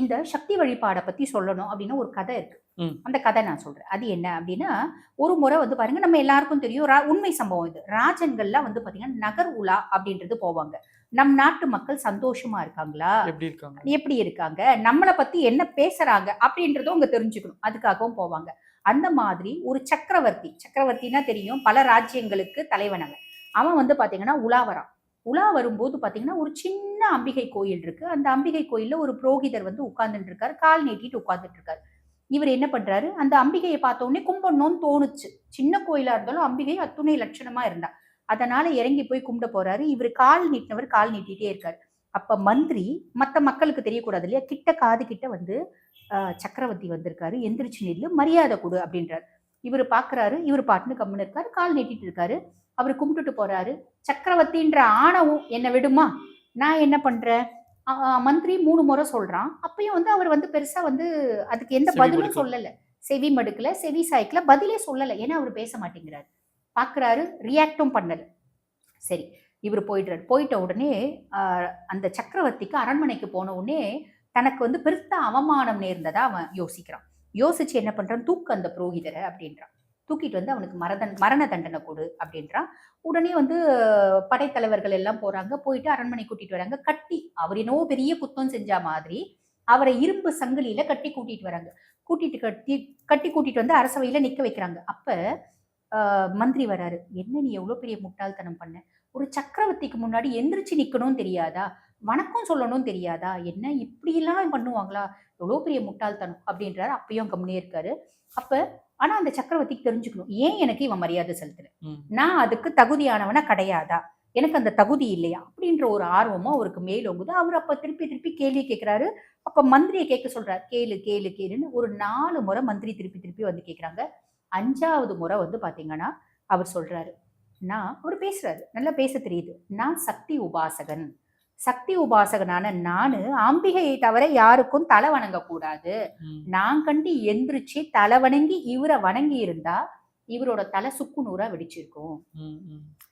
இந்த சக்தி வழிபாடை பத்தி சொல்லணும் அப்படின்னு ஒரு கதை இருக்கு. அந்த கதை நான் சொல்றேன். அது என்ன அப்படின்னா ஒரு முறை வந்து பாருங்க நம்ம எல்லாருக்கும் தெரியும் உண்மை சம்பவம் இது. ராஜன்கள்லாம் வந்து பாத்தீங்கன்னா நகர் உலா அப்படின்றது போவாங்க. நம் நாட்டு மக்கள் சந்தோஷமா இருக்காங்களா? எப்படி இருக்காங்க? நம்மளை பத்தி என்ன பேசுறாங்க? அப்படின்றதும் அவங்க தெரிஞ்சுக்கணும். அதுக்காகவும் போவாங்க. அந்த மாதிரி ஒரு சக்கரவர்த்தி சக்கரவர்த்தினா தெரியும் பல ராஜ்யங்களுக்கு தலைவன் அவன். அவன் வந்து பாத்தீங்கன்னா உலா வரான் உலா வரும்போது பார்த்தீங்கன்னா ஒரு சின்ன அம்பிகை கோயில் இருக்கு. அந்த அம்பிகை கோயிலில் ஒரு புரோகிதர் வந்து உட்கார்ந்துட்டு இருக்காரு கால் நீட்டிட்டு உட்கார்ந்துட்டு இருக்காரு இவர் என்ன பண்றாரு? அந்த அம்பிகையை பார்த்த உடனே கும்பிடணும்னு தோணுச்சு. சின்ன கோயிலா இருந்தாலும் அம்பிகை அத்துணை லட்சணமா இருந்தா. அதனால இறங்கி போய் கும்பிட போறாரு. இவர் கால் நீட்டினவர் கால் நீட்டிட்டே இருக்காரு. அப்ப மந்திரி மற்ற மக்களுக்கு தெரியக்கூடாது இல்லையா? கிட்ட காது கிட்ட வந்து சக்கரவர்த்தி வந்திருக்காரு. எந்திரிச்சு நெல்லு மரியாதை கொடு அப்படின்றாரு. இவர் பாக்குறாரு. இவர் பாட்டுன்னு கம்முன்னு இருக்காரு. கால் நீட்டிட்டு இருக்காரு. அவர் கும்பிட்டுட்டு போறாரு. சக்கரவர்த்தின்ற ஆணவம் என்ன விடுமா? நான் என்ன பண்றேன் மந்திரி மூணு முறை சொல்றான். அப்பயும் வந்து அவர் வந்து பெருசா வந்து அதுக்கு எந்த பதிலும். சொல்லல. செவி மடுக்கல செவி சாய்க்கல பதிலே சொல்லல. ஏன்னா அவர் பேச மாட்டேங்கிறாரு. பாக்குறாரு ரியாக்டும் பண்ணல. சரி இவர் போயிடுறாரு. போயிட்ட உடனே அந்த சக்கரவர்த்திக்கு அரண்மனைக்கு போன உடனே தனக்கு வந்து பெருத்த அவமானம் நேர்ந்ததா அவன் யோசிக்கிறான். யோசிச்சு என்ன பண்றான்? தூக்கு அந்த புரோகிதரை அப்படின்றான். தூக்கிட்டு வந்து அவனுக்கு மரதன் மரண தண்டனை கொடு அப்படின்றான் உடனே வந்து படைத்தலைவர்கள் எல்லாம் போறாங்க. போயிட்டு அரண்மனை கூட்டிட்டு வராங்க. கட்டி அவர் என்னவோ பெரிய குத்தம் செஞ்ச மாதிரி அவரை இரும்பு சங்கிலியில கட்டி கூட்டிட்டு வராங்க. கூட்டிட்டு கட்டி கட்டி கூட்டிட்டு வந்து அரசவையில நிக்க வைக்கிறாங்க. அப்ப மந்திரி வராரு. என்ன நீ எவ்வளோ பெரிய முட்டாள்தனம் பண்ண? ஒரு சக்கரவர்த்திக்கு முன்னாடி எந்திரிச்சு நிக்கணும் தெரியாதா? வணக்கம் சொல்லணும் தெரியாதா? என்ன இப்படியெல்லாம் பண்ணுவாங்களா? எவ்வளோ பெரிய முட்டாள்தனம் அப்படின்றாரு. அப்பயும் கம்முனே இருக்காரு. அப்ப ஆனா அந்த சக்கரவர்த்திக்கு தெரிஞ்சுக்கணும். ஏன் எனக்கு இவன் மரியாதை செலுத்தல? ம். நான் அதுக்கு தகுதியானவனா கிடையாதா? எனக்கு அந்த தகுதி இல்லையா? அப்படின்ற ஒரு ஆர்வமும் அவருக்கு மேலோங்குது அவர் அப்ப திருப்பி திருப்பி கேள்வி கேட்கிறாரு அப்ப மந்திரியை கேட்க சொல்றாரு. கேளு கேளு கேளுன்னு ஒரு நாலு முறை மந்திரி திருப்பி திருப்பி வந்து கேக்குறாங்க. அஞ்சாவது முறை வந்து பாத்தீங்கன்னா அவர் சொல்றாரு. நான் அவர் பேசுறாரு. நல்லா பேச தெரியுது. நான் சக்தி உபாசகன். சக்தி உபாசகனான நானு அம்பிகையை தவிர யாருக்கும் தலை வணங்க கூடாது ம். நான் கண்டு எந்திரிச்சு தலை வணங்கி இவரை வணங்கி இருந்தா இவரோட தலை சுக்கு நூறா வெடிச்சிருக்கும்.